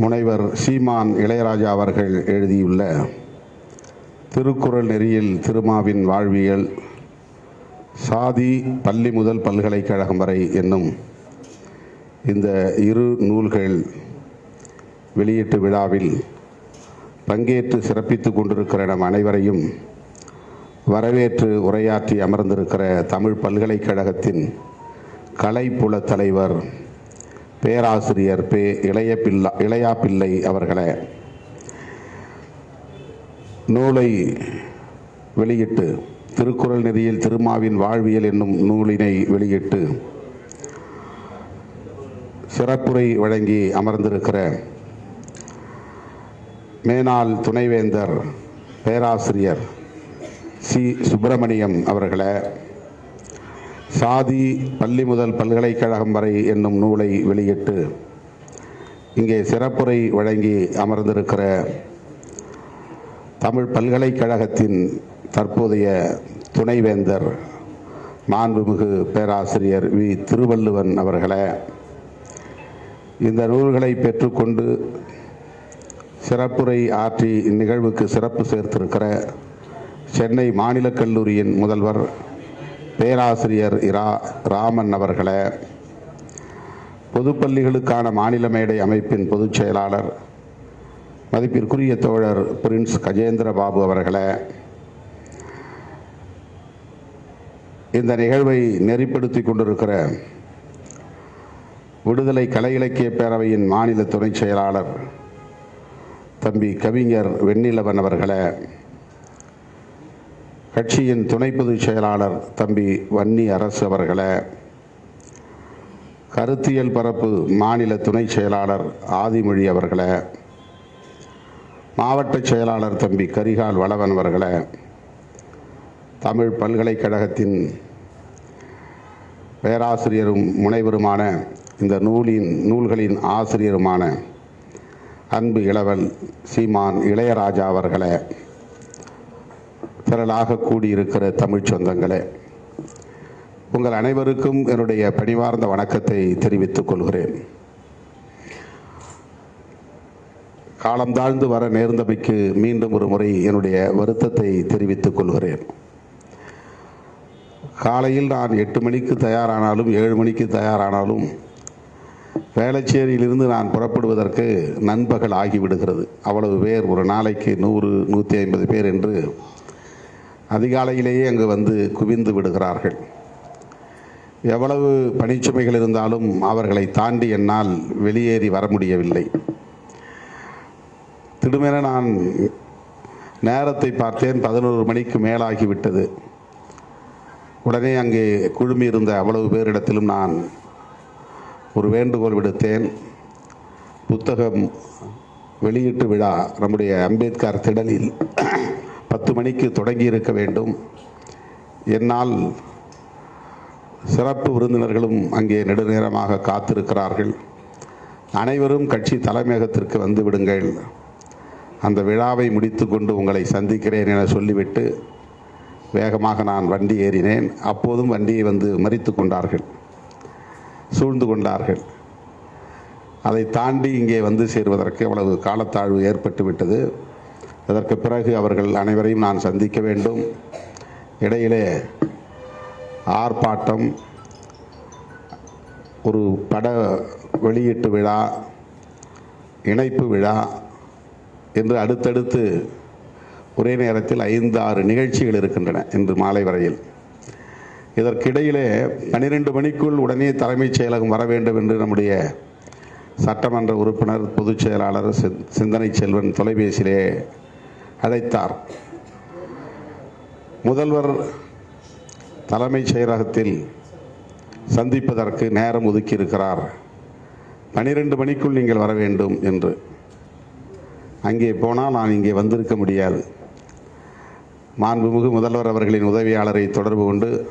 முனைவர் சீமான் இளையராஜா அவர்கள் எழுதியுள்ள திருக்குறள் நெறியில் திருமாவின் வாழ்வியல் சாதி பள்ளி முதல் பல்கலைக்கழகம் வரை என்னும் இந்த இரு நூல்கள் வெளியீட்டு விழாவில் பங்கேற்று சிறப்பித்துக் கொண்டிருக்கிற நம் அனைவரையும் வரவேற்று உரையாற்றி அமர்ந்திருக்கிற தமிழ் பல்கலைக்கழகத்தின் கலைப்புல தலைவர் பேராசிரியர் பே இளைய பிள்ளை இளையா பிள்ளை அவர்களே நூலை வெளியிட்டு திருக்குறள் நெறியில் திருமாவின் வாழ்வியல் என்னும் நூலினை வெளியிட்டு சிறப்புரை வழங்கி அமர்ந்திருக்கிற மேனாள் துணைவேந்தர் பேராசிரியர் சி. சுப்பிரமணியம் அவர்களை சாதி பள்ளி முதல் பல்கலைக்கழகம் வரை என்னும் நூலை வெளியிட்டு இங்கே சிறப்புரை வழங்கி அமர்ந்திருக்கிற தமிழ் பல்கலைக்கழகத்தின் தற்போதைய துணைவேந்தர் மாண்புமிகு பேராசிரியர் வி. திருவள்ளுவன் அவர்களே இந்த நூல்களை பெற்றுக்கொண்டு சிறப்புரை ஆற்றி இந்நிகழ்வுக்கு சிறப்பு சேர்த்திருக்கிற சென்னை மாநில கல்லூரியின் முதல்வர் பேராசிரியர் இரா ராமன் அவர்களை பொதுப்பள்ளிகளுக்கான மாநில மேடை அமைப்பின் பொதுச் செயலாளர் மதிப்பிற்குரிய தோழர் பிரின்ஸ் கஜேந்திர பாபு அவர்களை இந்த நிகழ்வை நெறிப்படுத்தி கொண்டிருக்கிற விடுதலை கலை இலக்கிய பேரவையின் மாநில துணைச் செயலாளர் தம்பி கவிஞர் வெண்ணிலவன் அவர்களை கட்சியின் துணை பொதுச் செயலாளர் தம்பி வன்னி அரசு அவர்களை கருத்தியல் பரப்பு மாநில துணை செயலாளர் ஆதிமொழி அவர்களை மாவட்ட செயலாளர் தம்பி கரிகால் வளவன் அவர்களை தமிழ் பல்கலைக்கழகத்தின் பேராசிரியரும் முனைவருமான இந்த நூலின் நூல்களின் ஆசிரியருமான அன்பு இளவல் சீமான் இளையராஜா அவர்களை திரளாக கூடியிருக்கிற தமிழ் சொந்தங்களே உங்கள் அனைவருக்கும் என்னுடைய பணிவார்ந்த வணக்கத்தை தெரிவித்துக் கொள்கிறேன். காலம் தாழ்ந்து வர நேர்ந்தமைக்கு மீண்டும் ஒரு முறை என்னுடைய வருத்தத்தை தெரிவித்துக் கொள்கிறேன். காலையில் நான் எட்டு மணிக்கு தயாரானாலும் ஏழு மணிக்கு தயாரானாலும் வேளச்சேரியிலிருந்து நான் புறப்படுவதற்கு நண்பகல் ஆகிவிடுகிறது. அவ்வளவு பேர் ஒரு நாளைக்கு நூறு நூற்றி ஐம்பது பேர் என்று அதிகாலையிலேயே அங்கு வந்து குவிந்து விடுகிறார்கள். எவ்வளவு பணிச்சுமைகள் இருந்தாலும் அவர்களை தாண்டி என்னால் வெளியேறி வர முடியவில்லை. திடுமென நான் நேரத்தை பார்த்தேன் பதினோரு மணிக்கு மேலாகிவிட்டது உடனே அங்கே குழுமி இருந்த அவ்வளவு பேரிடத்திலும் நான் ஒரு வேண்டுகோள் விடுத்தேன். புத்தகம் வெளியீட்டு விழா நம்முடைய அம்பேத்கர் திடலில் பத்து மணிக்கு தொடங்கி இருக்க வேண்டும். என்னால் சிறப்பு விருந்தினர்களும் அங்கே நெடுநேரமாக காத்திருக்கிறார்கள். அனைவரும் கட்சி தலைமையகத்திற்கு வந்து விடுங்கள். அந்த விழாவை முடித்துக்கொண்டு உங்களை சந்திக்கிறேன் என சொல்லிவிட்டு வேகமாக நான் வண்டி ஏறினேன். அப்போதும் வண்டியை வந்து மறித்து கொண்டார்கள். சூழ்ந்து கொண்டார்கள். அதை தாண்டி இங்கே வந்து சேர்வதற்கு அவ்வளவு காலத்தாழ்வு ஏற்பட்டு விட்டது அதற்கு பிறகு அவர்கள் அனைவரையும் நான் சந்திக்க வேண்டும். இடையிலே ஆர்ப்பாட்டம் ஒரு பட வெளியீட்டு விழா இணைப்பு விழா என்று அடுத்தடுத்து ஒரே நேரத்தில் ஐந்து ஆறு நிகழ்ச்சிகள் இருக்கின்றன இன்று மாலை வரையில். இதற்கிடையிலே பன்னிரெண்டு மணிக்குள் உடனே தலைமைச் செயலகம் வர வேண்டும் என்று நம்முடைய சட்டமன்ற உறுப்பினர் பொதுச் செயலாளர் சிந்தனை செல்வன் தொலைபேசியிலே அழைத்தார். முதல்வர் தலைமைச் செயலகத்தில் சந்திப்பதற்கு நேரம் ஒதுக்கியிருக்கிறார். பனிரெண்டு மணிக்குள் நீங்கள் வர வேண்டும் என்று. அங்கே போனால் நான் இங்கே வந்திருக்க முடியாது. மாண்புமிகு முதல்வர் அவர்களின் உதவியாளரை தொடர்பு கொண்டு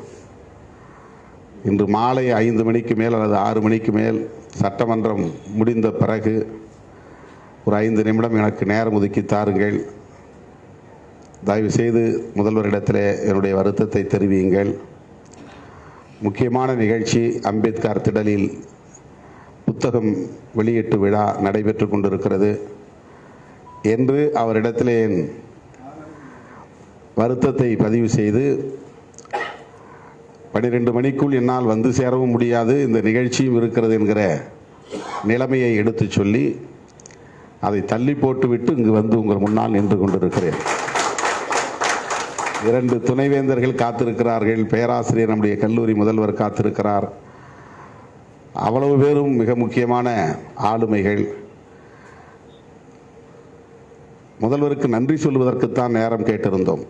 இன்று மாலை ஐந்து மணிக்கு மேல் அல்லது ஆறு மணிக்கு மேல் சட்டமன்றம் முடிந்த பிறகு ஒரு ஐந்து நிமிடம் எனக்கு நேரம் ஒதுக்கி தாருங்கள். தயவு செய்து முதல்வரிடத்திலே என்னுடைய வருத்தத்தை தெரிவியுங்கள். முக்கியமான நிகழ்ச்சி அம்பேத்கர் திடலில் புத்தகம் வெளியீட்டு விழா நடைபெற்று கொண்டிருக்கிறது. என்று அவரிடத்திலே என் வருத்தத்தை பதிவு செய்து பன்னிரெண்டு மணிக்குள் என்னால் வந்து சேரவும் முடியாது இந்த நிகழ்ச்சியும் இருக்கிறது என்கிற நிலைமையை எடுத்து சொல்லி அதை தள்ளி போட்டுவிட்டு இங்கு வந்து உங்கள் முன்னால் நின்று கொண்டிருக்கிறேன். இரண்டு துணைவேந்தர்கள் காத்திருக்கிறார்கள். பேராசிரியர் நம்முடைய கல்லூரி முதல்வர் காத்திருக்கிறார். அவ்வளவு பேரும் மிக முக்கியமான ஆளுமைகள். முதல்வருக்கு நன்றி சொல்வதற்குத்தான் நேரம் கேட்டிருந்தோம்.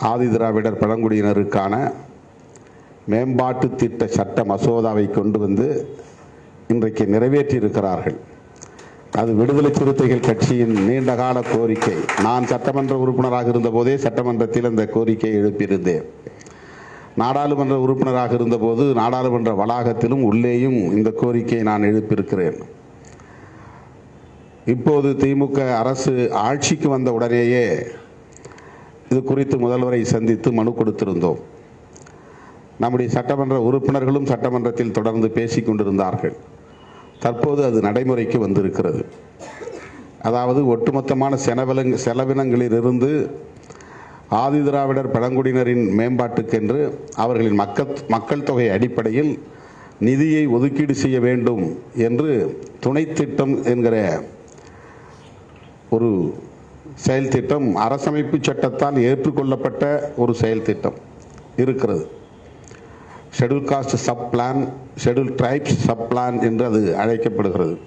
ஆதி திராவிடர் பழங்குடியினருக்கான மேம்பாட்டு திட்ட சட்ட மசோதாவை கொண்டு வந்து இன்றைக்கு நிறைவேற்றியிருக்கிறார்கள். அது விடுதலை சிறுத்தைகள் கட்சியின் நீண்டகால கோரிக்கை. நான் சட்டமன்ற உறுப்பினராக இருந்தபோதே சட்டமன்றத்தில் அந்த கோரிக்கையை எழுப்பியிருந்தேன். நாடாளுமன்ற உறுப்பினராக இருந்தபோது நாடாளுமன்ற வளாகத்திலும் உள்ளேயும் இந்த கோரிக்கையை நான் எழுப்பியிருக்கிறேன். இப்போது திமுக அரசு ஆட்சிக்கு வந்த உடனேயே இது குறித்து முதல்வரை சந்தித்து மனு கொடுத்திருந்தோம். நம்முடைய சட்டமன்ற உறுப்பினர்களும் சட்டமன்றத்தில் தொடர்ந்து பேசிக் கொண்டிருந்தார்கள் தற்போது அது நடைமுறைக்கு வந்திருக்கிறது. அதாவது ஒட்டுமொத்தமான செனவலங் செலவினங்களிலிருந்து ஆதிதிராவிடர் பழங்குடியினரின் மேம்பாட்டுக்கென்று அவர்களின் மக்கள் மக்கள் தொகை அடிப்படையில் நிதியை ஒதுக்கீடு செய்ய வேண்டும் என்று துணை திட்டம் என்கிற ஒரு செயல் திட்டம் அரசமைப்பு சட்டத்தால் ஏற்றுக்கொள்ளப்பட்ட ஒரு செயல் திட்டம் இருக்கிறது. Schedule caste sub plan schedule tribes sub plan என்று அது அழைக்கப்படுகிறது.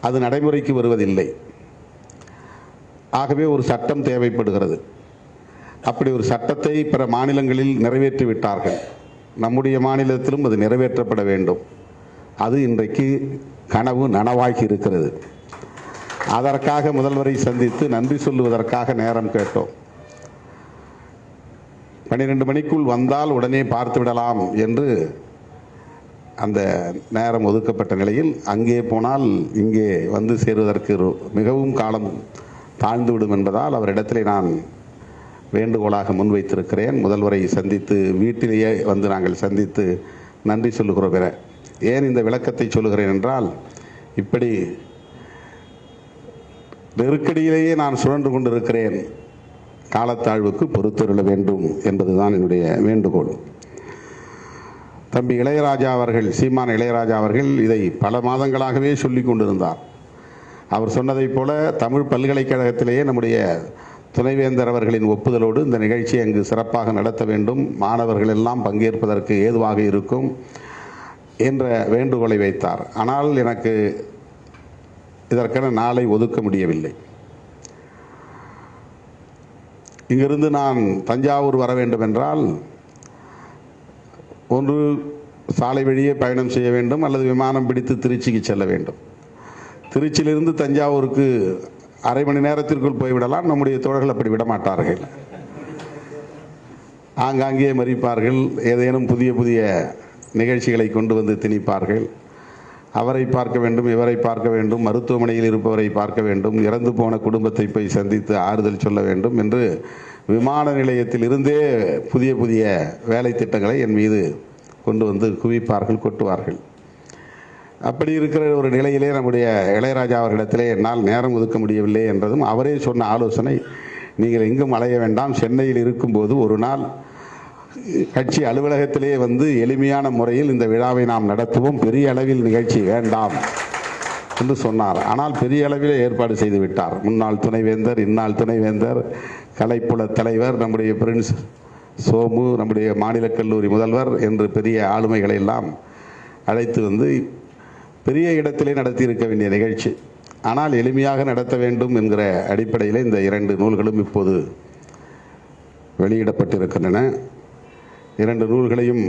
அது நடைமுறைக்கு வருவதில்லை. ஆகவே ஒரு சட்டம் தேவைப்படுகிறது. அப்படி ஒரு சட்டத்தை பிற மாநிலங்களில் நிறைவேற்றி விட்டார்கள். நம்முடைய மாநிலத்திலும் அது நிறைவேற்றப்பட வேண்டும். அது இன்றைக்கு கனவு நனவாகி இருக்கிறது. அதற்காக முதல்வரை சந்தித்து நன்றி சொல்லுவதற்காக நேரம் கேட்டோம். பன்னிரெண்டு மணிக்குள் வந்தால் உடனே பார்த்து விடலாம் என்று அந்த நேரம் ஒதுக்கப்பட்ட நிலையில் அங்கே போனால் இங்கே வந்து சேருவதற்கு மிகவும் காலம் தாழ்ந்துவிடும் என்பதால் அவரிடத்திலே நான் வேண்டுகோளாக முன்வைத்திருக்கிறேன். முதல்வரை சந்தித்து வீட்டிலேயே வந்து நாங்கள் சந்தித்து நன்றி சொல்லுகிறோம் என. ஏன் இந்த விளக்கத்தை சொல்லுகிறேன் என்றால் இப்படி நெருக்கடியிலேயே நான் சுழன்று கொண்டிருக்கிறேன். காலத்தாழ்வுக்கு பொறுத்தருள வேண்டும் என்பதுதான் என்னுடைய வேண்டுகோள். தம்பி இளையராஜா அவர்கள் சீமான் இளையராஜா அவர்கள் இதை பல மாதங்களாகவே சொல்லி கொண்டிருந்தார். அவர் சொன்னதைப் போல தமிழ் பல்கலைக்கழகத்திலேயே நம்முடைய துணைவேந்தர் அவர்களின் ஒப்புதலோடு இந்த நிகழ்ச்சியை அங்கு சிறப்பாக நடத்த வேண்டும். மாணவர்கள் எல்லாம் பங்கேற்பதற்கு ஏதுவாக இருக்கும் என்ற வேண்டுகோளை வைத்தார். ஆனால் எனக்கு இதற்கென நாளை ஒதுக்க முடியவில்லை. இங்கிருந்து நான் தஞ்சாவூர் வர வேண்டும் என்றால் ஒன்று சாலை வழியே பயணம் செய்ய வேண்டும் அல்லது விமானம் பிடித்து திருச்சிக்கு செல்ல வேண்டும். திருச்சியிலிருந்து தஞ்சாவூருக்கு அரை மணி நேரத்திற்குள் போய்விடலாம். நம்முடைய தோழர்கள் அப்படி விட மாட்டார்கள் ஆங்காங்கே மறிப்பார்கள். ஏதேனும் புதிய புதிய நிகழ்ச்சிகளை கொண்டு வந்து திணிப்பார்கள். அவரை பார்க்க வேண்டும் இவரை பார்க்க வேண்டும் மருத்துவமனையில் இருப்பவரை பார்க்க வேண்டும் இறந்து போன குடும்பத்தை போய் சந்தித்து ஆறுதல் சொல்ல வேண்டும் என்று விமான நிலையத்தில் இருந்தே புதிய புதிய வேலை திட்டங்களை என் மீது கொண்டு வந்து குவிப்பார்கள் கொட்டுவார்கள். அப்படி இருக்கிற ஒரு நிலையிலே நம்முடைய இளையராஜா அவர்களிடத்திலே என்னால் நேரம் ஒதுக்க முடியவில்லை என்றதும் அவரே சொன்ன ஆலோசனை நீங்கள் எங்கும் அலைய வேண்டாம் சென்னையில் இருக்கும்போது ஒரு நாள் கட்சி அலுவலகத்திலேயே வந்து எளிமையான முறையில் இந்த விழாவை நாம் நடத்துவோம். பெரிய அளவில் நிகழ்ச்சி வேண்டாம் என்று சொன்னார். ஆனால் பெரிய அளவில் ஏற்பாடு செய்து விட்டார். முன்னாள் துணைவேந்தர் இந்நாள் துணைவேந்தர் கலைப்புல தலைவர் நம்முடைய பிரின்ஸ் சோமு நம்முடைய மாநில கல்லூரி முதல்வர் என்று பெரிய ஆளுமைகளை எல்லாம் அழைத்து வந்து பெரிய இடத்திலே நடத்தியிருக்க வேண்டிய நிகழ்ச்சி. ஆனால் எளிமையாக நடத்த வேண்டும் என்கிற அடிப்படையில் இந்த இரண்டு நூல்களும் இப்போது வெளியிடப்பட்டிருக்கின்றன. இரண்டு நூல்களையும்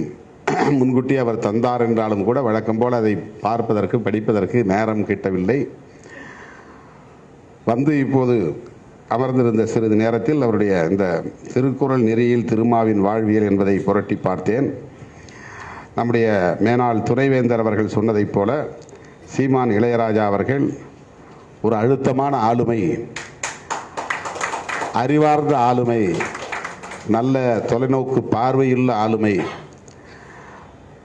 முன்கூட்டி அவர் தந்தார் என்றாலும் கூட வழக்கம் போல் அதை பார்ப்பதற்கு படிப்பதற்கு நேரம் கிட்டவில்லை. வந்து இப்போது அமர்ந்திருந்த சிறிது நேரத்தில் அவருடைய இந்த திருக்குறள் நெறியில் திருமாவின் வாழ்வியல் என்பதை புரட்டி பார்த்தேன். நம்முடைய மேனாள் துணைவேந்தர் அவர்கள் சொன்னதைப் போல சீமான் இளையராஜா அவர்கள் ஒரு அழுத்தமான ஆளுமை அறிவார்ந்த ஆளுமை நல்ல தொலைநோக்கு பார்வையுள்ள ஆளுமை.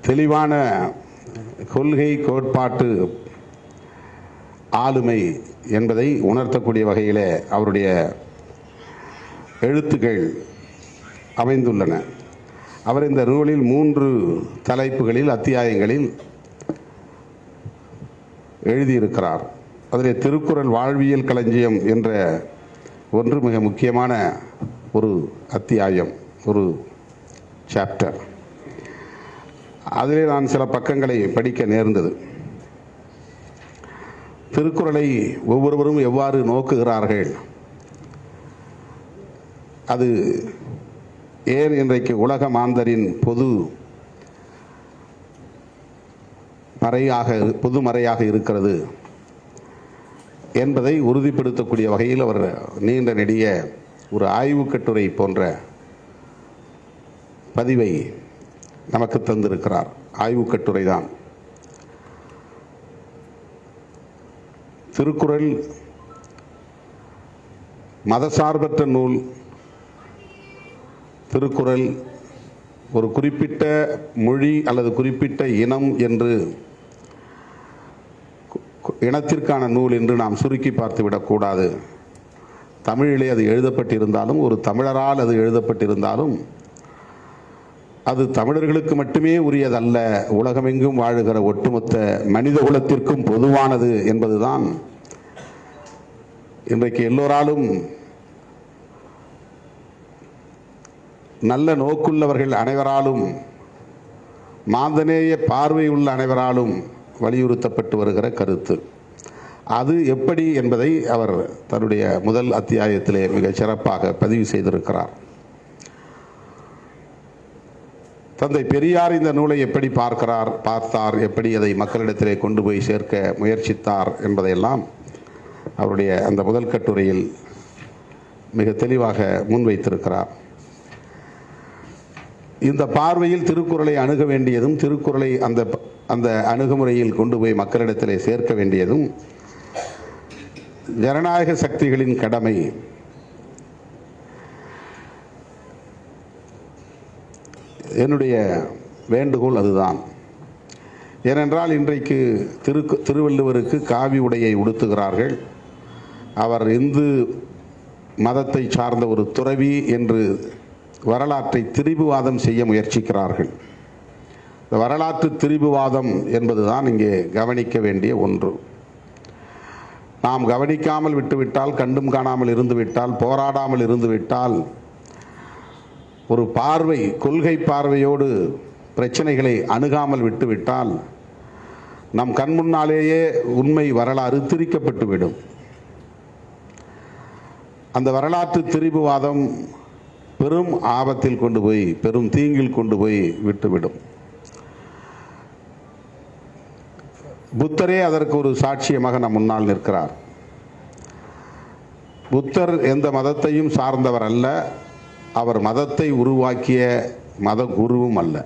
தெளிவான கொள்கை கோட்பாட்டு ஆளுமை என்பதை உணர்த்தக்கூடிய வகையிலே அவருடைய எழுத்துக்கள் அமைந்துள்ளன. அவர் இந்த நூலில் மூன்று தலைப்புகளில் அத்தியாயங்களில் எழுதியிருக்கிறார். அதிலே திருக்குறள் வாழ்வியல் களஞ்சியம் என்ற ஒன்று மிக முக்கியமான ஒரு அத்தியாயம் ஒரு சாப்டர் அதிலே நான் சில பக்கங்களை படிக்க நேர்ந்தது. திருக்குறளை ஒவ்வொருவரும் எவ்வாறு நோக்குகிறார்கள்? அது ஏன் இன்றைக்கு உலக மாந்தரின் பொது மறையாக பொது மறையாக இருக்கிறது என்பதை உறுதிப்படுத்தக்கூடிய வகையில் அவர் நீண்ட நெடிய ஒரு ஆய்வு கட்டுரை போன்ற பதிவை நமக்கு தந்திருக்கிறார். ஆய்வுக் கட்டுரை தான். திருக்குறள் மதசார்பற்ற நூல். திருக்குறள் ஒரு குறிப்பிட்ட மொழி அல்லது குறிப்பிட்ட இனம் என்று இனத்திற்கான நூல் என்று நாம் சுருக்கி பார்த்து விடக்கூடாது தமிழிலே அது எழுதப்பட்டிருந்தாலும் ஒரு தமிழரால் அது எழுதப்பட்டிருந்தாலும் அது தமிழர்களுக்கு மட்டுமே உரியதல்ல. உலகமெங்கும் வாழுகிற ஒட்டுமொத்த மனித குலத்திற்கும் பொதுவானது என்பதுதான் இன்றைக்கு எல்லோராலும் நல்ல நோக்குள்ளவர்கள் அனைவராலும் மாந்தநேய பார்வை உள்ள அனைவராலும் வலியுறுத்தப்பட்டு வருகிற கருத்து. அது எப்படி என்பதை அவர் தன்னுடைய முதல் அத்தியாயத்திலே மிகச் சிறப்பாக பதிவு செய்திருக்கிறார். தந்தை பெரியார் இந்த நூலை எப்படி பார்க்கிறார் பார்த்தார் எப்படி அதை மக்களிடத்திலே கொண்டு போய் சேர்க்க முயற்சித்தார் என்பதையெல்லாம் அவருடைய அந்த முதல் கட்டுரையில் மிக தெளிவாக முன்வைத்திருக்கிறார். இந்த பார்வையில் திருக்குறளை அணுக வேண்டியதும் திருக்குறளை அந்த அந்த அணுகுமுறையில் கொண்டு போய் மக்களிடத்திலே சேர்க்க வேண்டியதும் ஜனநாயக சக்திகளின் கடமை. என்னுடைய வேண்டுகோள் அதுதான். ஏனென்றால் இன்றைக்கு திரு திருவள்ளுவருக்கு காவி உடையை உடுத்துகிறார்கள். அவர் இந்து மதத்தை சார்ந்த ஒரு துறவி என்று வரலாற்றை திரிபுவாதம் செய்ய முயற்சிக்கிறார்கள். இந்த வரலாற்று திரிபுவாதம் என்பதுதான் இங்கே கவனிக்க வேண்டிய ஒன்று. நாம் கவனிக்காமல் விட்டுவிட்டால் கண்டும் காணாமல் இருந்துவிட்டால் போராடாமல் இருந்துவிட்டால் ஒரு பார்வை கொள்கை பார்வையோடு பிரச்சனைகளை அணுகாமல் விட்டுவிட்டால் நம் கண் முன்னாலேயே உண்மை வரலாறு திரிக்கப்பட்டுவிடும். அந்த வரலாற்று திரிபுவாதம் பெரும் ஆபத்தில் கொண்டு போய் பெரும் தீங்கில் கொண்டு போய் விட்டுவிடும். புத்தரே அதற்கு ஒரு சாட்சியமாக நம் முன்னால் நிற்கிறார். புத்தர் எந்த மதத்தையும் சார்ந்தவர் அல்ல அவர் மதத்தை உருவாக்கிய மத குருவும் அல்ல.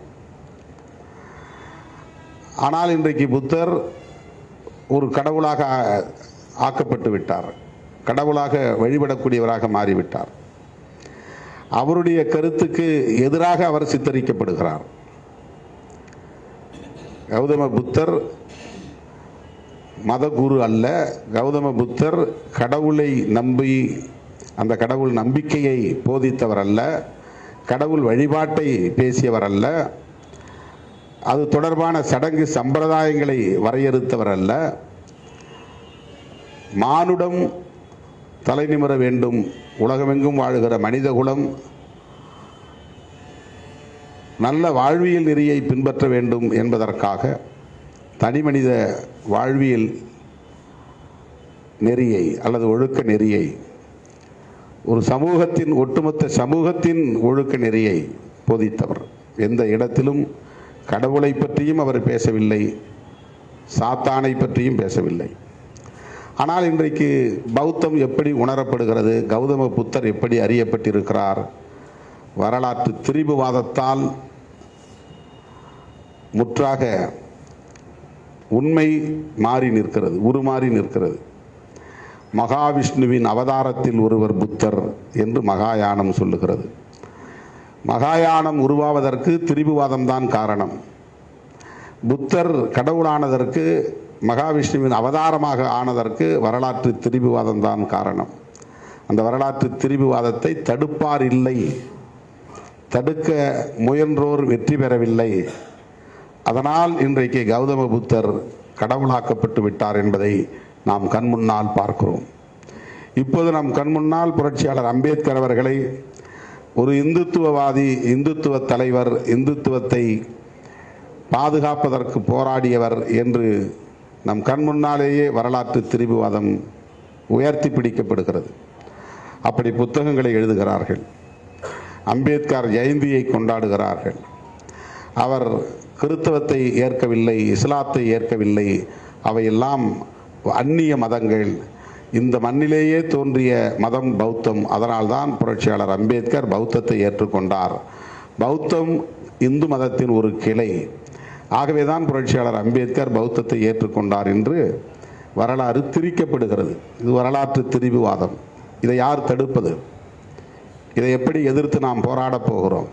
ஆனால் இன்றைக்கு புத்தர் ஒரு கடவுளாக ஆக்கப்பட்டு விட்டார் கடவுளாக வழிபடக்கூடியவராக மாறிவிட்டார். அவருடைய கருத்துக்கு எதிராக அவர் சித்தரிக்கப்படுகிறார். கௌதம புத்தர் மதகுரு அல்ல கௌதம புத்தர் கடவுளை நம்பி அந்த கடவுள் நம்பிக்கையை போதித்தவர் அல்ல கடவுள் வழிபாட்டை பேசியவர் அல்ல அது தொடர்பான சடங்கு சம்பிரதாயங்களை வரையறுத்தவர் அல்ல. மானுடம் தலைநிமிர வேண்டும் உலகமெங்கும் வாழுகிற மனிதகுலம் நல்ல வாழ்வியல் நெறியை பின்பற்ற வேண்டும் என்பதற்காக தனிமனித வாழ்வியல் நெறியை அல்லது ஒழுக்க நெறியை ஒரு சமூகத்தின் ஒட்டுமொத்த சமூகத்தின் ஒழுக்க நெறியை போதித்தவர். எந்த இடத்திலும் கடவுளை பற்றியும் அவர் பேசவில்லை சாத்தானை பற்றியும் பேசவில்லை. ஆனால் இன்றைக்கு பௌத்தம் எப்படி உணரப்படுகிறது கௌதம புத்தர் எப்படி அறியப்பட்டிருக்கிறார் வரலாற்று திரிபுவாதத்தால் முற்றாக உண்மை மாறி நிற்கிறது உருமாறி நிற்கிறது. மகாவிஷ்ணுவின் அவதாரத்தில் ஒருவர் புத்தர் என்று மகாயானம் சொல்லுகிறது. மகாயானம் உருவாவதற்கு திரிபுவாதம்தான் காரணம். புத்தர் கடவுளானதற்கு மகாவிஷ்ணுவின் அவதாரமாக ஆனதற்கு வரலாற்று திரிபுவாதம் தான் காரணம். அந்த வரலாற்று திரிபுவாதத்தை தடுப்பார் இல்லை தடுக்க முயன்றோர் வெற்றி பெறவில்லை அதனால் இன்றைக்கு கௌதம புத்தர் கடவுளாக்கப்பட்டு விட்டார் என்பதை நாம் கண்முன்னால் பார்க்கிறோம். இப்போது நம் கண்முன்னால் புரட்சியாளர் அம்பேத்கர் அவர்களை ஒரு இந்துத்துவவாதி இந்துத்துவ தலைவர் இந்துத்துவத்தை பாதுகாப்பதற்கு போராடியவர் என்று நம் கண் முன்னாலேயே வரலாற்று திரிபுவாதம் உயர்த்தி பிடிக்கப்படுகிறது. அப்படி புத்தகங்களை எழுதுகிறார்கள். அம்பேத்கர் ஜெயந்தியை கொண்டாடுகிறார்கள். அவர் கிறித்தவத்தை ஏற்கவில்லை இஸ்லாத்தை ஏற்கவில்லை அவையெல்லாம் அந்நிய மதங்கள். இந்த மண்ணிலேயே தோன்றிய மதம் பௌத்தம். அதனால்தான் புரட்சியாளர் அம்பேத்கர் பௌத்தத்தை ஏற்றுக்கொண்டார். பௌத்தம் இந்து மதத்தின் ஒரு கிளை. ஆகவேதான் புரட்சியாளர் அம்பேத்கர் பௌத்தத்தை ஏற்றுக்கொண்டார் என்று வரலாறு திரிக்கப்படுகிறது. இது வரலாற்று திரிவுவாதம் இதை யார் தடுப்பது? இதை எப்படி எதிர்த்து நாம் போராடப் போகிறோம்?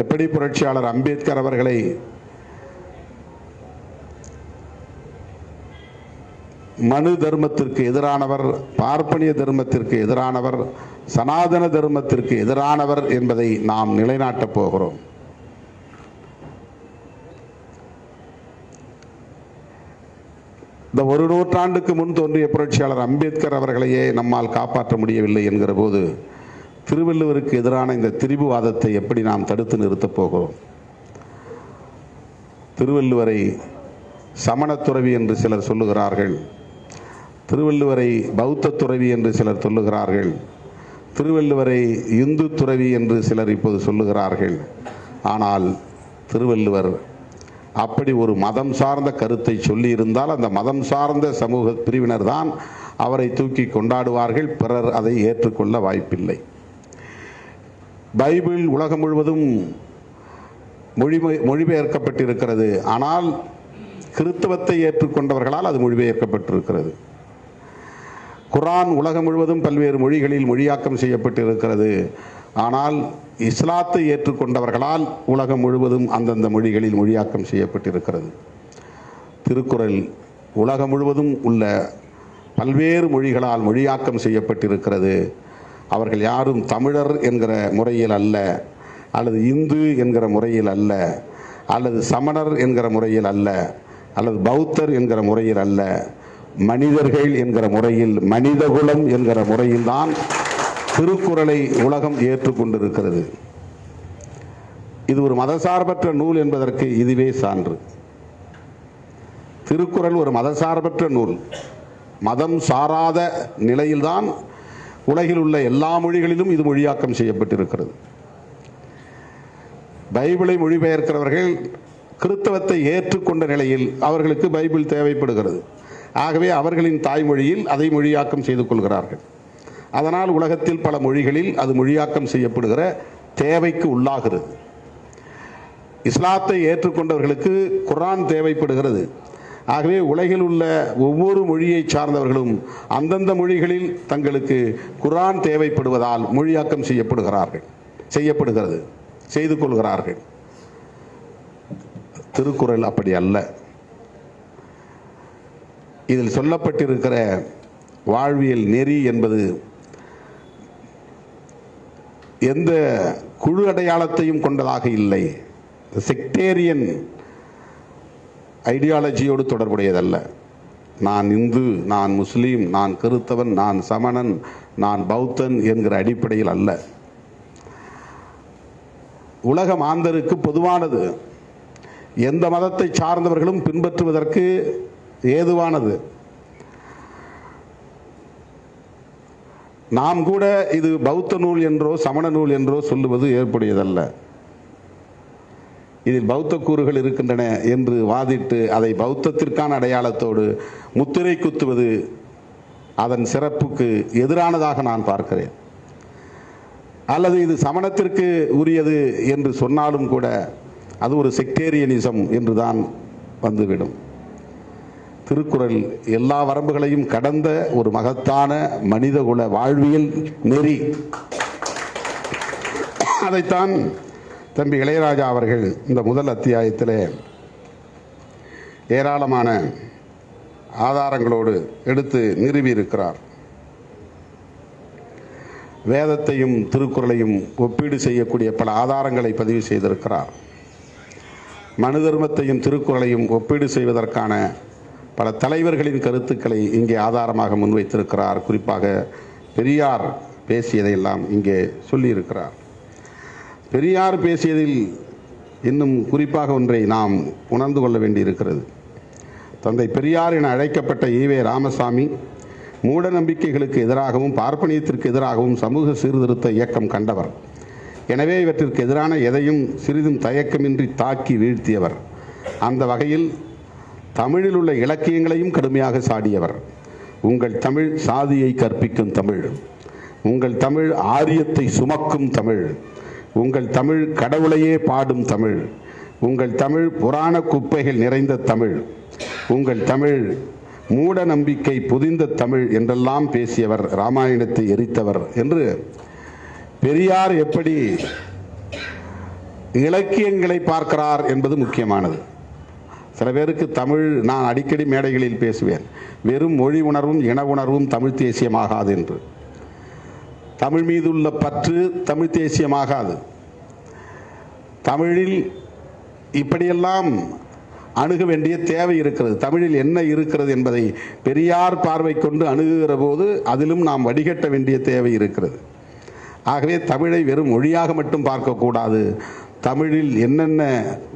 எப்படி புரட்சியாளர் அம்பேத்கர் அவர்களை மனு தர்மத்திற்கு எதிரானவர் பார்ப்பனிய தர்மத்திற்கு எதிரானவர் சனாதன தர்மத்திற்கு எதிரானவர் என்பதை நாம் நிலைநாட்டப் போகிறோம். இந்த ஒரு நூற்றாண்டுக்கு முன் தோன்றிய புரட்சியாளர் அம்பேத்கர் அவர்களையே நம்மால் காப்பாற்ற முடியவில்லை என்கிற போது திருவள்ளுவருக்கு எதிரான இந்த திரிபுவாதத்தை எப்படி நாம் தடுத்து நிறுத்தப் போகிறோம்? திருவள்ளுவரை சமணத்துறவி என்று சிலர் சொல்லுகிறார்கள். திருவள்ளுவரை பௌத்த துறவி என்று சிலர் சொல்லுகிறார்கள். திருவள்ளுவரை இந்து துறவி என்று சிலர் இப்போது சொல்லுகிறார்கள். ஆனால் திருவள்ளுவர் அப்படி ஒரு மதம் சார்ந்த கருத்தை சொல்லி இருந்தால் அந்த மதம் சார்ந்த சமூக பிரிவினர் தான் அவரை தூக்கி கொண்டாடுவார்கள். பிறர் அதை ஏற்றுக்கொள்ள வாய்ப்பில்லை. பைபிள் உலகம் முழுவதும் மொழி மொழிபெயர்க்கப்பட்டிருக்கிறது. ஆனால் கிறித்தவத்தை ஏற்றுக்கொண்டவர்களால் அது மொழிபெயர்க்கப்பட்டிருக்கிறது. குரான் உலகம் முழுவதும் பல்வேறு மொழிகளில் மொழியாக்கம் செய்யப்பட்டிருக்கிறது. ஆனால் இஸ்லாத்தை ஏற்றுக்கொண்டவர்களால் உலகம் முழுவதும் அந்தந்த மொழிகளில் மொழியாக்கம் செய்யப்பட்டிருக்கிறது. திருக்குறள் உலகம் முழுவதும் உள்ள பல்வேறு மொழிகளால் மொழியாக்கம் செய்யப்பட்டிருக்கிறது. அவர்கள் யாரும் தமிழர் என்கிற முறையில் அல்ல அல்லது இந்து என்கிற முறையில் அல்ல அல்லது சமணர் என்கிற முறையில் அல்ல அல்லது பௌத்தர் என்கிற முறையில் அல்ல மனிதர்கள் என்கிற முறையில் மனிதகுலம் என்கிற முறையில்தான் திருக்குறளை உலகம் ஏற்றுக்கொண்டிருக்கிறது இது ஒரு மதசார்பற்ற நூல் என்பதற்கு இதுவே சான்று. திருக்குறள் ஒரு மதசார்பற்ற நூல். மதம் சாராத நிலையில்தான் உலகில் உள்ள எல்லா மொழிகளிலும் இது மொழியாக்கம் செய்யப்பட்டிருக்கிறது. பைபிளை மொழிபெயர்க்கிறவர்கள் கிறித்தவத்தை ஏற்றுக்கொண்ட நிலையில் அவர்களுக்கு பைபிள் தேவைப்படுகிறது. ஆகவே அவர்களின் தாய்மொழியில் அதை மொழியாக்கம் செய்து கொள்கிறார்கள். அதனால் உலகத்தில் பல மொழிகளில் அது மொழியாக்கம் செய்யப்படுகிற தேவைக்கு உள்ளாகிறது. இஸ்லாத்தை ஏற்றுக்கொண்டவர்களுக்கு குரான் தேவைப்படுகிறது. ஆகவே உலகில் உள்ள ஒவ்வொரு மொழியை சார்ந்தவர்களும் அந்தந்த மொழிகளில் தங்களுக்கு குர்ஆன் தேவைப்படுவதால் மொழியாக்கம் செய்யப்படுகிறார்கள் செய்யப்படுகிறது செய்து கொள்கிறார்கள். திருக்குறள் அப்படி அல்ல. இதில் சொல்லப்பட்டிருக்கிற வாழ்வியல் நெறி என்பது எந்த குழு அடையாளத்தையும் கொண்டதாக இல்லை. செக்டேரியன் ஐடியாலஜியோடு தொடர்புடையதல்ல. நான் இந்து நான் முஸ்லீம் நான் கிறித்தவன் நான் சமணன் நான் பௌத்தன் என்கிற அடிப்படையில் அல்ல. உலக மாந்தருக்கு பொதுவானது. எந்த மதத்தை சார்ந்தவர்களும் பின்பற்றுவதற்கு ஏதுவானது. நாம் கூட இது பௌத்த நூல் என்றோ சமண நூல் என்றோ சொல்லுவது ஏற்புடையதல்ல. இதில் பௌத்த கூறுகள் இருக்கின்றன என்று வாதிட்டு அதை பௌத்தத்திற்கான அடையாளத்தோடு முத்திரை குத்துவது அதன் சிறப்புக்கு எதிரானதாக நான் பார்க்கிறேன். அல்லது இது சமணத்திற்கு உரியது என்று சொன்னாலும் கூட அது ஒரு செக்டேரியனிசம் என்று தான் வந்துவிடும். திருக்குறள் எல்லா வரம்புகளையும் கடந்த ஒரு மகத்தான மனிதகுல வாழ்வியல் நெறி. அதைத்தான் தம்பி இளையராஜா அவர்கள் இந்த முதல் அத்தியாயத்தில் ஏராளமான ஆதாரங்களோடு எடுத்து நிறுவியிருக்கிறார். வேதத்தையும் திருக்குறளையும் ஒப்பீடு செய்யக்கூடிய பல ஆதாரங்களை பதிவு செய்திருக்கிறார். மனு தர்மத்தையும் திருக்குறளையும் ஒப்பீடு செய்வதற்கான பல தலைவர்களின் கருத்துக்களை இங்கே ஆதாரமாக முன்வைத்திருக்கிறார். குறிப்பாக பெரியார் பேசியதையெல்லாம் இங்கே சொல்லியிருக்கிறார். பெரியார் பேசியதில் இன்னும் குறிப்பாக ஒன்றை நாம் உணர்ந்து கொள்ள வேண்டியிருக்கிறது. தந்தை பெரியார் என அழைக்கப்பட்ட ஈவே ராமசாமி மூட நம்பிக்கைகளுக்கு எதிராகவும் பார்ப்பனியத்திற்கு எதிராகவும் சமூக சீர்திருத்த இயக்கம் கண்டவர். எனவே இவற்றிற்கு எதிரான எதையும் சிறிதும் தயக்கமின்றி தாக்கி வீழ்த்தியவர். அந்த வகையில் தமிழில் உள்ள இலக்கியங்களையும் கடுமையாக சாடியவர். உங்கள் தமிழ் சாதியை கற்பிக்கும் தமிழ். உங்கள் தமிழ் ஆரியத்தை சுமக்கும் தமிழ். உங்கள் தமிழ் கடவுளையே பாடும் தமிழ். உங்கள் தமிழ் புராண குப்பைகள் நிறைந்த தமிழ். உங்கள் தமிழ் மூட நம்பிக்கை புதிந்த தமிழ் என்றெல்லாம் பேசியவர் ராமாயணத்தை எரித்தவர் என்று பெரியார் எப்படி இலக்கியங்களை பார்க்கிறார் என்பது முக்கியமானது. சில பேருக்கு தமிழ் நான் அடிக்கடி மேடைகளில் பேசுவேன். வெறும் மொழி உணர்வும் இன உணர்வும் தமிழ் தேசியமாகாது என்று. தமிழ் மீது உள்ள பற்று தமிழ் தேசியமாகாது. தமிழில் இப்படியெல்லாம் அணுக வேண்டிய தேவை இருக்கிறது. தமிழில் என்ன இருக்கிறது என்பதை பெரியார் பார்வை கொண்டு அணுகுகிற போது அதிலும் நாம் வடிகட்ட வேண்டிய தேவை இருக்கிறது. ஆகவே தமிழை வெறும் மொழியாக மட்டும் பார்க்கக்கூடாது தமிழில் என்னென்ன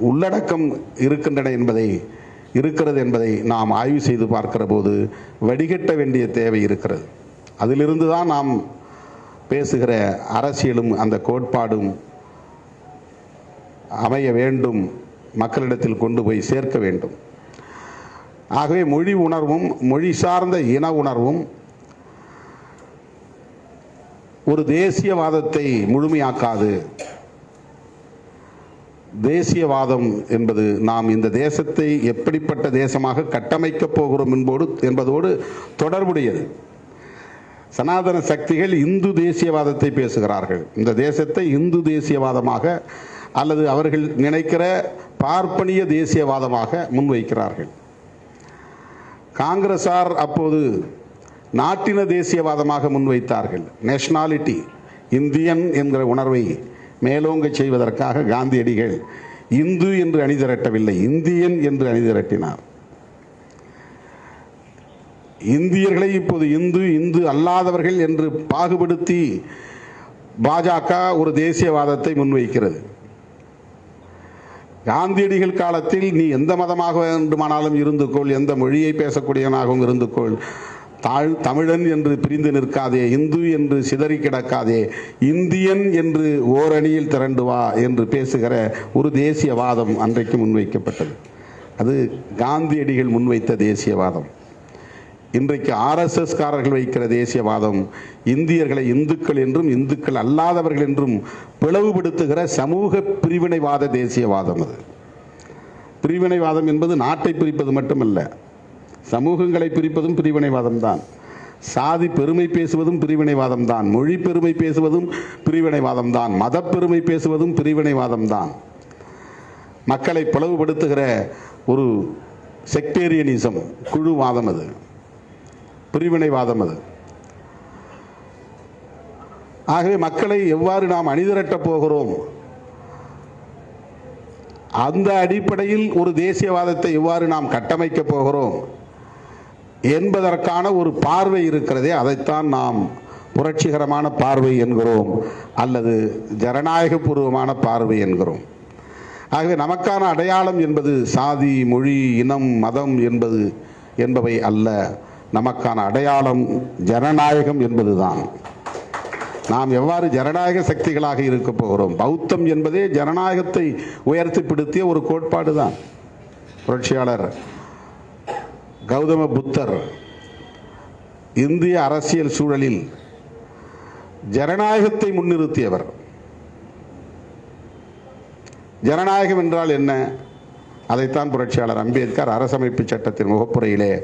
உள்ளடக்கம் இருக்கின்றன என்பதை இருக்கிறது என்பதை நாம் ஆய்வு செய்து பார்க்கிற போது வடிகட்ட வேண்டிய தேவை இருக்கிறது. அதிலிருந்து தான் நாம் பேசுகிற அரசியலும் அந்த கோட்பாடும் அமைய வேண்டும் மக்களிடத்தில் கொண்டு போய் சேர்க்க வேண்டும். ஆகவே மொழி உணர்வும் மொழி சார்ந்த இன உணர்வும் ஒரு தேசியவாதத்தை முழுமையாக்காது. தேசியவாதம் என்பது நாம் இந்த தேசத்தை எப்படிப்பட்ட தேசமாக கட்டமைக்கப் போகிறோம் என்போடு என்பதோடு தொடர்புடையது. சனாதன சக்திகள் இந்து தேசியவாதத்தை பேசுகிறார்கள். இந்த தேசத்தை இந்து தேசியவாதமாக அல்லது அவர்கள் நினைக்கிற பார்ப்பனிய தேசியவாதமாக முன்வைக்கிறார்கள். காங்கிரசார் அப்போது நாட்டின தேசியவாதமாக முன்வைத்தார்கள். நேஷனாலிட்டி இந்தியன் என்கிற உணர்வை மேலோங்க செய்வதற்காக காந்தியடிகள் இந்து என்று அணிதிரட்டவில்லை இந்தியன் என்று அணிதிரட்டினார். இந்தியர்களை இப்போது இந்து இந்து அல்லாதவர்கள் என்று பாகுபடுத்தி பாஜக ஒரு தேசியவாதத்தை முன்வைக்கிறது. காந்தியடிகள் காலத்தில் நீ எந்த மதமாக வேண்டுமானாலும் இருந்துக்கொள் எந்த மொழியை பேசக்கூடியவனாகவும் இருந்துக்கொள் தாழ் தமிழன் என்று பிரிந்து நிற்காதே இந்து என்று சிதறி கிடக்காதே இந்தியன் என்று ஓரணியில் திரண்டு வா என்று பேசுகிற ஒரு தேசியவாதம் அன்றைக்கு முன்வைக்கப்பட்டது. அது காந்தியடிகள் முன்வைத்த தேசியவாதம். இன்றைக்கு ஆர்எஸ்எஸ் காரர்கள் வைக்கிற தேசியவாதம் இந்தியர்களை இந்துக்கள் என்றும் இந்துக்கள் அல்லாதவர்கள் என்றும் பிளவுபடுத்துகிற சமூக பிரிவினைவாத தேசியவாதம் அது. பிரிவினைவாதம் என்பது நாட்டை பிரிப்பது மட்டுமல்ல சமூகங்களை பிரிப்பதும் பிரிவினைவாதம் தான். சாதி பெருமை பேசுவதும் பிரிவினைவாதம் தான். மொழி பெருமை பேசுவதும் பிரிவினைவாதம் தான். மத பெருமை பேசுவதும் பிரிவினைவாதம் தான். மக்களை பிளவுபடுத்துகிற ஒரு செக்டேரியனிசம் குழுவாதம் அது. பிரிவினைவாதம் அது. ஆகவே மக்களை எவ்வாறு நாம் அணிதிரட்டப் போகிறோம்? அந்த அடிப்படையில் ஒரு தேசியவாதத்தை எவ்வாறு நாம் கட்டமைக்கப் போகிறோம்? என்பதற்கான ஒரு பார்வை இருக்கிறதே அதைத்தான் நாம் புரட்சிகரமான பார்வை என்கிறோம் அல்லது ஜனநாயகபூர்வமான பார்வை என்கிறோம். ஆகவே நமக்கான அடையாளம் என்பது சாதி மொழி இனம் மதம் என்பது என்பவை அல்ல. நமக்கான அடையாளம் ஜனநாயகம் என்பதுதான். நாம் எவ்வாறு ஜனநாயக சக்திகளாக இருக்க போகிறோம்? பௌத்தம் என்பதே ஜனநாயகத்தை உயர்த்தி பிடித்திய ஒரு கோட்பாடு தான் புரட்சியாளர் கௌதம புத்தர் இந்திய அரசியல் சூழலில் ஜனநாயகத்தை முன்னிறுத்தியவர். ஜனநாயகம் என்றால் என்ன? அதைத்தான் புரட்சியாளர் அம்பேத்கர் அரசமைப்பு சட்டத்தின் முகப்புரையிலே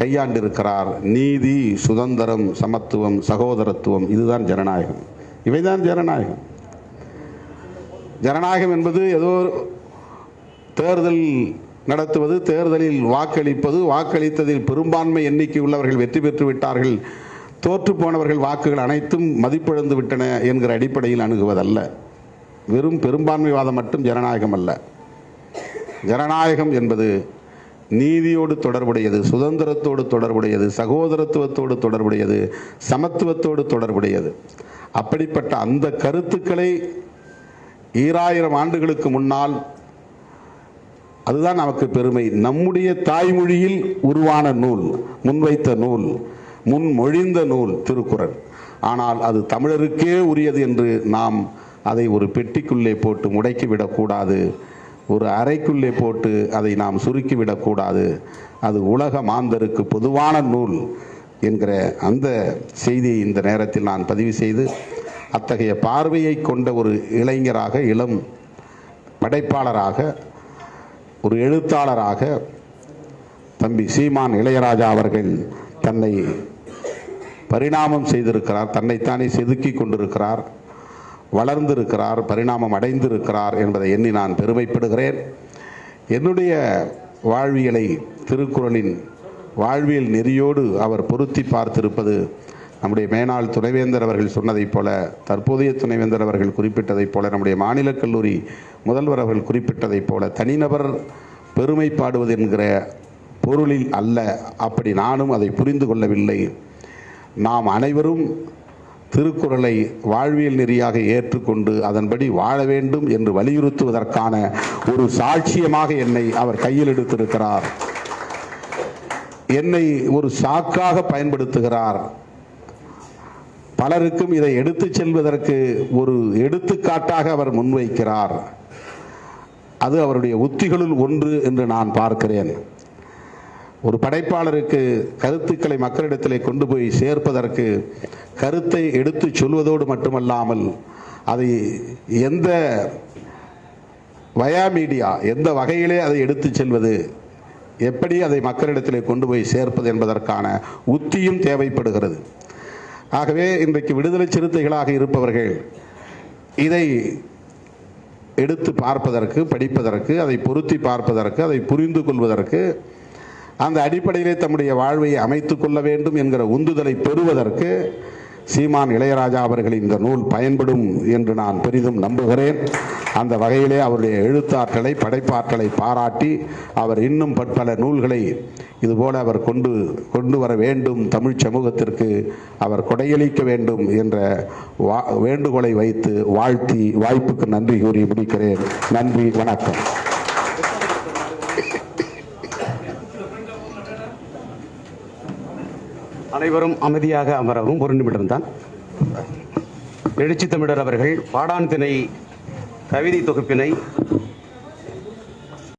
கையாண்டிருக்கிறார். நீதி சுதந்திரம் சமத்துவம் சகோதரத்துவம் இதுதான் ஜனநாயகம். இவைதான் ஜனநாயகம். ஜனநாயகம் என்பது ஏதோ தேர்தல் நடத்துவது தேர்தலில் வாக்களிப்பது வாக்களித்ததில் பெரும்பான்மை எண்ணிக்கை உள்ளவர்கள் வெற்றி பெற்று விட்டார்கள் தோற்று போனவர்கள் வாக்குகள் அனைத்தும் மதிப்பிழந்து விட்டன என்கிற அடிப்படையில் அணுகுவதல்ல. வெறும் பெரும்பான்மைவாதம் மட்டும் ஜனநாயகம் அல்ல. ஜனநாயகம் என்பது நீதியோடு தொடர்புடையது சுதந்திரத்தோடு தொடர்புடையது சகோதரத்துவத்தோடு தொடர்புடையது சமத்துவத்தோடு தொடர்புடையது. அப்படிப்பட்ட அந்த கருத்துக்களை ஈராயிரம் ஆண்டுகளுக்கு முன்னால் அதுதான் நமக்கு பெருமை. நம்முடைய தாய்மொழியில் உருவான நூல் முன்வைத்த நூல் முன்மொழிந்த நூல் திருக்குறள். ஆனால் அது தமிழருக்கே உரியது என்று நாம் அதை ஒரு பெட்டிக்குள்ளே போட்டு முடக்கிவிடக்கூடாது ஒரு அறைக்குள்ளே போட்டு அதை நாம் சுருக்கிவிடக்கூடாது அது உலக மாந்தருக்கு பொதுவான நூல் என்கிற அந்த செய்தியை இந்த நேரத்தில் நான் பதிவு செய்து அத்தகைய பார்வையை கொண்ட ஒரு இளைஞராக இளம் படைப்பாளராக ஒரு எழுத்தாளராக தம்பி சீமான் இளையராஜா அவர்கள் தன்னை பரிணாமம் செய்திருக்கிறார் தன்னைத்தானே செதுக்கி கொண்டிருக்கிறார். வளர்ந்திருக்கிறார் பரிணாமம் அடைந்திருக்கிறார் என்பதை எண்ணி நான் பெருமைப்படுகிறேன். என்னுடைய வாழ்வியலை திருக்குறளின் வாழ்வியல் நெறியோடு அவர் பொருத்தி பார்த்திருப்பது நம்முடைய மேனாள் துணைவேந்தர் அவர்கள் சொன்னதைப் போல தற்போதைய துணைவேந்தர் அவர்கள் குறிப்பிட்டதைப் போல நம்முடைய மாநில கல்லூரி முதல்வர் அவர்கள் குறிப்பிட்டதைப் போல தனிநபர் பெருமைப்பாடுவது என்கிற பொருளில் அல்ல. அப்படி நானும் அதை புரிந்து கொள்ளவில்லை. நாம் அனைவரும் திருக்குறளை வாழ்வியல் நெறியாக ஏற்றுக்கொண்டு அதன்படி வாழ வேண்டும் என்று வலியுறுத்துவதற்கான ஒரு சாட்சியமாக என்னை அவர் கையில் எடுத்திருக்கிறார். என்னை ஒரு சாக்காக பயன்படுத்துகிறார். பலருக்கும் இதை எடுத்துச் செல்வதற்கு ஒரு எடுத்துக்காட்டாக அவர் முன்வைக்கிறார். அது அவருடைய உத்திகளுள் ஒன்று என்று நான் பார்க்கிறேன். ஒரு படைப்பாளருக்கு கருத்துக்களை மக்களிடத்திலே கொண்டு போய் சேர்ப்பதற்கு கருத்தை எடுத்துச் சொல்வதோடு மட்டுமல்லாமல் அதை எந்த வயா மீடியா எந்த வகையிலே அதை எடுத்து செல்வது எப்படி அதை மக்களிடத்திலே கொண்டு போய் சேர்ப்பது என்பதற்கான உத்தியும் தேவைப்படுகிறது. ஆகவே இன்றைக்கு விடுதலை சிறுத்தைகளாக இருப்பவர்கள் இதை எடுத்து பார்ப்பதற்கு படிப்பதற்கு அதை பொருத்தி பார்ப்பதற்கு அதை புரிந்து கொள்வதற்கு அந்த அடிப்படையிலே தம்முடைய வாழ்வை அமைத்துக் கொள்ள வேண்டும் என்கிற உந்துதலை பெறுவதற்கு சீமான் இளையராஜா அவர்களின் இந்த நூல் பயன்படும் என்று நான் பெரிதும் நம்புகிறேன். அந்த வகையிலே அவருடைய எழுத்தாற்றலை படைப்பாற்றலை பாராட்டி அவர் இன்னும் பற்பல நூல்களை இதுபோல அவர் கொண்டு கொண்டு வர வேண்டும் தமிழ் சமூகத்திற்கு அவர் கொடையளிக்க வேண்டும் என்ற வா வேண்டுகோளை வைத்து வாழ்த்தி வாய்ப்புக்கு நன்றி கூறி முடிக்கிறேன். நன்றி வணக்கம். அனைவரும் அமைதியாக அமரவும் ஒரு நிமிடம் தான் எழுச்சி தமிழர் அவர்கள் பாடான் திணை கவிதை தொகுப்பினை